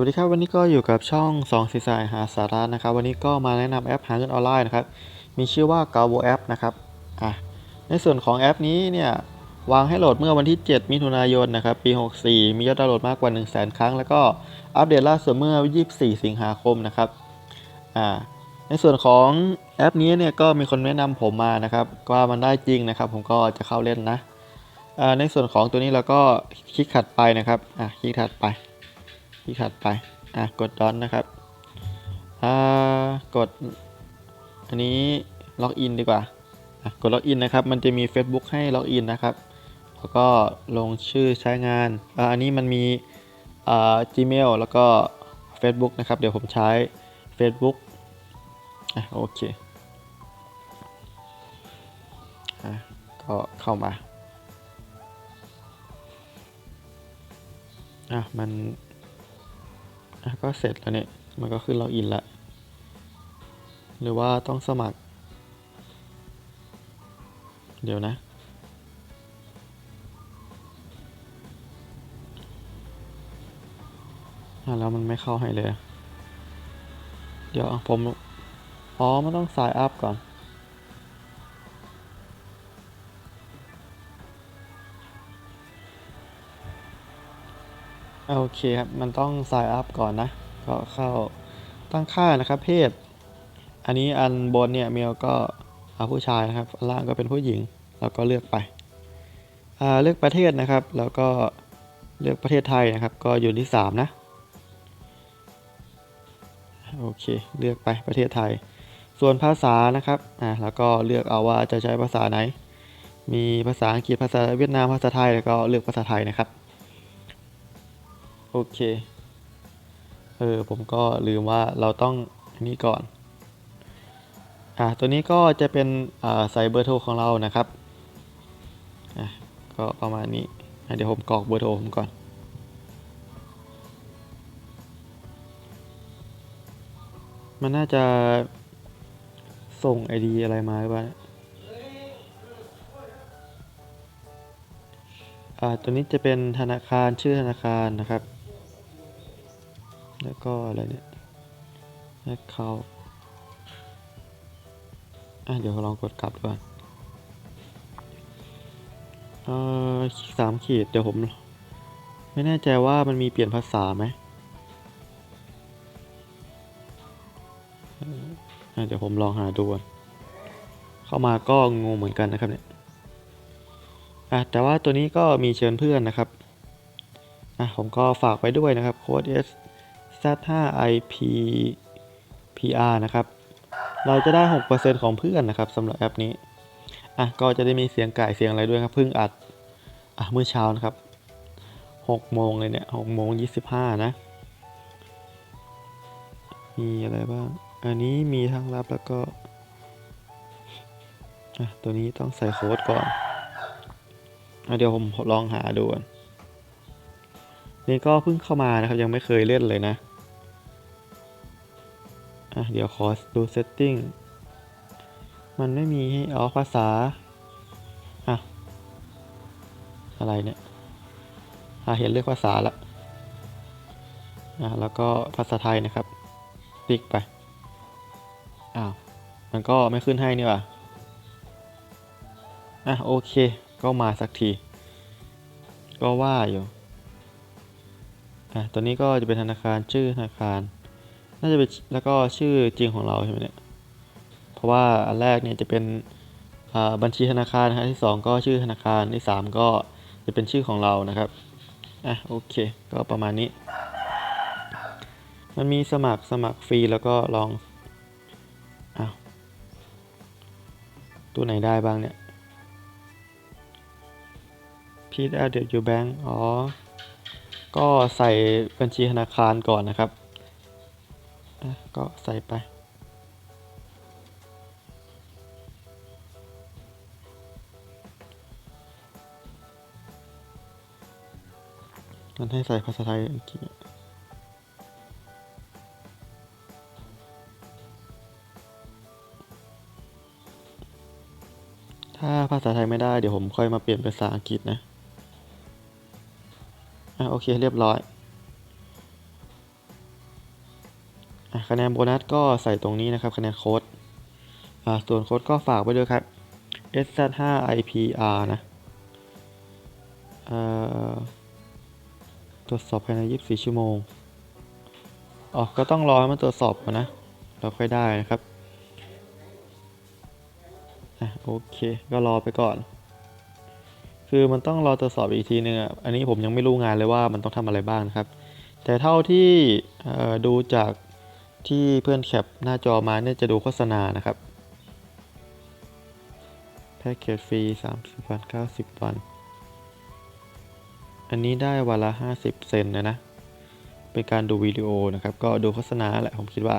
วัสดีครับวันนี้ก็อยู่กับช่อง2สีสายหาสาระนะครับ วันนี้ก็มาแนะนำแอปหาเงินออนไลน์นะครับ มีชื่อว่า g a v o App นะครับอะในส่วนของแอปนี้เนี่ยวางให้โหลดเมื่อวันที่ 7 มิถุนายนนะครับปี 64 มียอดดาวน์โหลดมากกว่า 1 0 0 0 0 0 ครั้ง แล้วก็อัปเดตล่าสุดเมื่อ 24 สิงหาคมนะครับอ่าในส่วนของแอปนี้เนี่ยก็มีคนแนะนำผมมานะครับว่ามันได้จริงนะครับ ผมก็จะเข้าเล่นนะอ่าในส่วนของตัวนี้เราก็คลิกถัดไปนะครับอะคลิกถัดไป ที่ถัดไป อะ กดดอนนะครับ อ่า กด อันนี้ล็อกอินดีกว่า อะ กดล็อกอินนะครับ มันจะมี Facebook ให้ล็อกอินนะครับ แล้วก็ลงชื่อใช้งาน อ่า อันนี้มันมี อ่า Gmail แล้วก็ Facebook นะครับ เดี๋ยวผมใช้ Facebook อะ โอเค อะ ก็เข้ามาอะมัน ก็เสร็จแล้วเนี่ย มันก็ขึ้นล็อกอินละ หรือว่าต้องสมัคร เดี๋ยวนะอะแล้วมันไม่เข้าให้เลย เดี๋ยวผม อ๋อมันต้องสายอัพก่อน โอเคครับ มันต้อง sign up ก่อนนะ ก็เข้าตั้งค่านะครับ เพศ อันนี้อันบนเนี่ยเมลก็เอาผู้ชายนะครับอันล่างก็เป็นผู้หญิง แล้วก็เลือกไปเลือกประเทศนะครับ แล้วก็เลือกประเทศไทยนะครับ ก็อยู่ที่ 3 นะ โอเค เลือกไปประเทศไทย ส่วนภาษานะครับ อ่า แล้วก็เลือกเอาว่าจะใช้ภาษาไหน มีภาษาอังกฤษ ภาษาเวียดนาม ภาษาไทย แล้วก็เลือกภาษาไทยนะครับ โอเค เออ ผมก็ลืมว่าเราต้องอนนี้ก่อน อ่าตัวนี้ก็จะเป็นใส่เบอร์โทรของเรานะครับ อะ ก็ประมาณนี้ เดี๋ยวผมกรอกเบอร์โทรผมก่อนมันน่าจะส่ง ID อะไรมาหรือเปล่าอ่า ตัวนี้จะเป็นธนาคารชื่อธนาคารนะครับ แล้วก็อะไรเนี่ย account อะเดี๋ยวลองกดกลับดูก่อนเอ่อสามขีดเดี๋ยวผม ไม่แน่ใจว่ามันมีเปลี่ยนภาษาไหมเดี๋ยวผมลองหาดูก่อนเข้ามาก็งงเหมือนกันนะครับเนี่ยอะแต่ว่าตัวนี้ก็มีเชิญเพื่อนนะครับอะผมก็ฝากไว้ด้วยนะครับโค้ด S Z5IP PR นะครับ เราจะได้ 6%ของเพื่อนนะครับสำหรับแอปนี้ อะ ก็จะได้มีเสียงไก่เสียงอะไรด้วยครับ เพิ่งอัด อะ เมื่อเช้านะครับ6โมงเลยเนี่ย6โมง25 นะ มีอะไรบ้าง อันนี้มีทั้งรับแล้วก็ อะ ตัวนี้ต้องใส่โค้ดก่อน อะ เดี๋ยวผมลองหาดูก่อนนี่ก็เพิ่งเข้ามานะครับ ยังไม่เคยเล่นเลยนะ อะเดี๋ยวขอดู setting มันไม่มีให้อ๋อภาษา อะ อะไรเนี่ย อะเห็นเลือกภาษาละ อะแล้วก็ภาษาไทยนะครับคลิกไป อ้าว มันก็ไม่ขึ้นให้นี่ว่าอะโอเค ก็มาสักที ก็ว่าอยู่ อะตัวนี้ก็จะเป็นธนาคารชื่อธนาคาร น่าจะเป็นแล้วก็ชื่อจริงของเราใช่ไหมเนี่ย เพราะว่าอันแรกเนี่ยจะเป็นบัญชีธนาคารนะฮะที่ 2 ก็ชื่อธนาคารที่ 3 ก็จะเป็นชื่อของเรานะครับ อะโอเค ก็ประมาณนี้ มันมีสมัครสมัครฟรีแล้วก็ลองอ้าวตัวไหนได้บ้างเนี่ย พีด add your bank อ๋อ ก็ใส่บัญชีธนาคารก่อนนะครับ อะก็ใส่ไป มันให้ใส่ภาษาไทยอังกฤษถ้าภาษาไทยไม่ได้เดี๋ยวผมค่อยมาเปลี่ยนเป็นภาษาอังกฤษนะ อะโอเคเรียบร้อย คะแนนโบนัสก็ใส่ตรงนี้นะครับคะแนนโค้ดส่วนโค้ดก็ฝากไว้ด้วยครับ SZ5IPR นะตรวจสอบภายใน 24 ชั่วโมงอ๋อก็ต้องรอให้มันตรวจสอบก่อนนะ เราค่อยได้นะครับอะโอเค ก็รอไปก่อน คือมันต้องรอตรวจสอบอีกทีนึงอะ อันนี้ผมยังไม่รู้งานเลยว่ามันต้องทำอะไรบ้างนะครับ แต่เท่าที่ดูจาก ที่เพื่อนแคปหน้าจอมาเนี่ยจะดูโฆษณานะครับ แพ็กเกจฟรี 30 วัน 90 วัน อันนี้ได้วันละ 50 เซนนะนะ เป็นการดูวิดีโอนะครับ ก็ดูโฆษณาแหละผมคิดว่า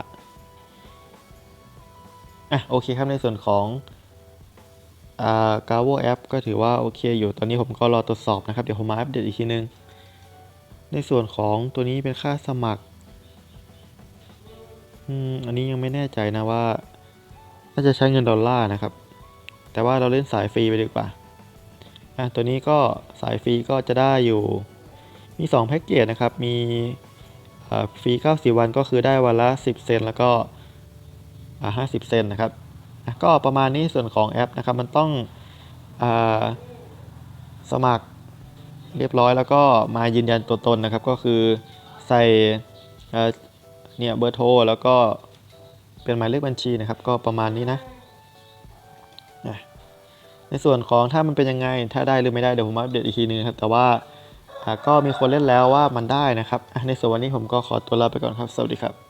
อะโอเคครับในส่วนของอ่า Gavo App ก็ถือว่าโอเคอยู่ ตอนนี้ผมก็รอตรวจสอบนะครับ เดี๋ยวผมมาอัปเดตอีกทีนึง ในส่วนของตัวนี้เป็นค่าสมัคร อืมอันนี้ยังไม่แน่ใจนะว่า น่าจะใช้เงินดอลลาร์นะครับ แต่ว่าเราเล่นสายฟรีไปดีกว่าอะตัวนี้ก็สายฟรีก็จะได้อยู่ มี 2 แพ็กเกจนะครับ มีอ่าฟรี90 วันก็คือได้วันละ 10 เซนแล้วก็อ่า50 เซนนะครับ ก็ประมาณนี้ส่วนของแอปนะครับ มันต้องอสมัครเรียบร้อยแล้วก็มายืนยันตัวตนนะครับ ก็คือใส่ เนี่ยเบอร์โทรแล้วก็เป็นหมายเลขบัญชีนะครับ ก็ประมาณนี้นะ ในส่วนของถ้ามันเป็นยังไง ถ้าได้หรือไม่ได้เดี๋ยวผมมาอัปเดตอีกทีนึงครับ แต่ว่าก็มีคนเล่นแล้วว่ามันได้นะครับ ในส่วนวันนี้ผมก็ขอตัวลาไปก่อนครับ สวัสดีครับ